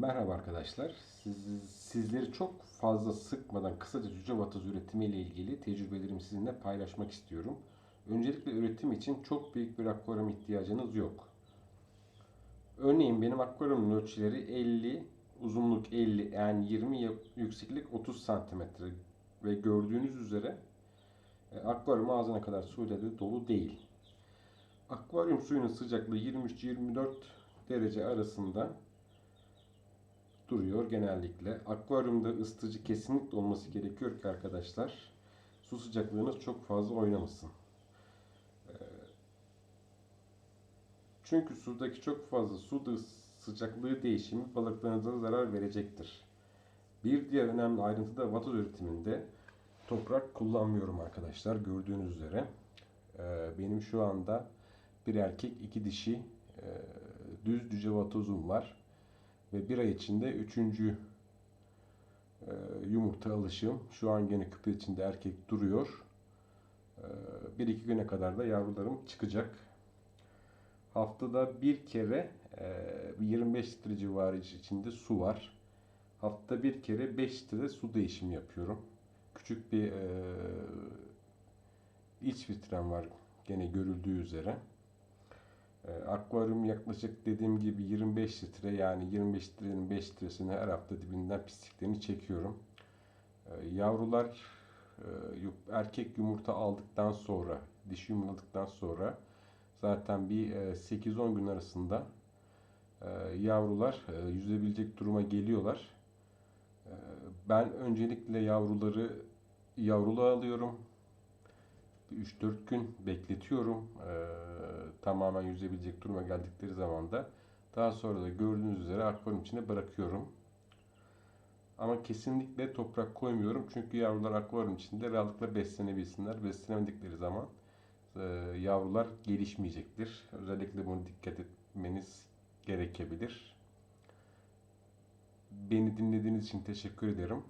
Merhaba arkadaşlar. Siz, sizleri çok fazla sıkmadan kısaca cüce vatoz üretimi ile ilgili tecrübelerimi sizinle paylaşmak istiyorum. Öncelikle üretim için çok büyük bir akvaryum ihtiyacınız yok. Örneğin benim akvaryumun ölçüleri 50, uzunluk 50, yani 20, yükseklik 30 santimetre ve gördüğünüz üzere e, akvaryum ağzına kadar suyla da dolu değil. Akvaryum suyunun sıcaklığı 23-24 derece arasında duruyor genellikle. Akvaryumda ısıtıcı kesinlikle olması gerekiyor ki arkadaşlar su sıcaklığınız çok fazla oynamasın. Ee, çünkü sudaki çok fazla su sıcaklığı değişimi balıklarınıza zarar verecektir. Bir diğer önemli ayrıntı da vatoz üretiminde toprak kullanmıyorum arkadaşlar gördüğünüz üzere. Ee, benim şu anda bir erkek iki dişi e, düz cüce vatozum var. Ve bir ay içinde üçüncü e, yumurta alışım. Şu an gene küpe içinde erkek duruyor. E, bir iki güne kadar da yavrularım çıkacak. Haftada bir kere e, 25 litre civarı içinde su var. Haftada bir kere 5 litre su değişimi yapıyorum. Küçük bir e, iç filtrem var gene görüldüğü üzere. E, akvaryum yaklaşık dediğim gibi 25 litre yani 25 litrenin 5 litresini her hafta dibinden pisliklerini çekiyorum. E, yavrular e, erkek yumurta aldıktan sonra, dişi yumurtladıktan sonra zaten bir e, 8-10 gün arasında e, yavrular e, yüzebilecek duruma geliyorlar. E, ben öncelikle yavruları yavruluğa alıyorum. 3-4 gün bekletiyorum. Ee, tamamen yüzebilecek duruma geldikleri zaman da daha sonra da gördüğünüz üzere akvaryum içine bırakıyorum. Ama kesinlikle toprak koymuyorum. Çünkü yavrular akvaryum içinde rahatlıkla beslenebilsinler. Beslenemedikleri zaman e, yavrular gelişmeyecektir. Özellikle bunu dikkat etmeniz gerekebilir. Beni dinlediğiniz için teşekkür ederim.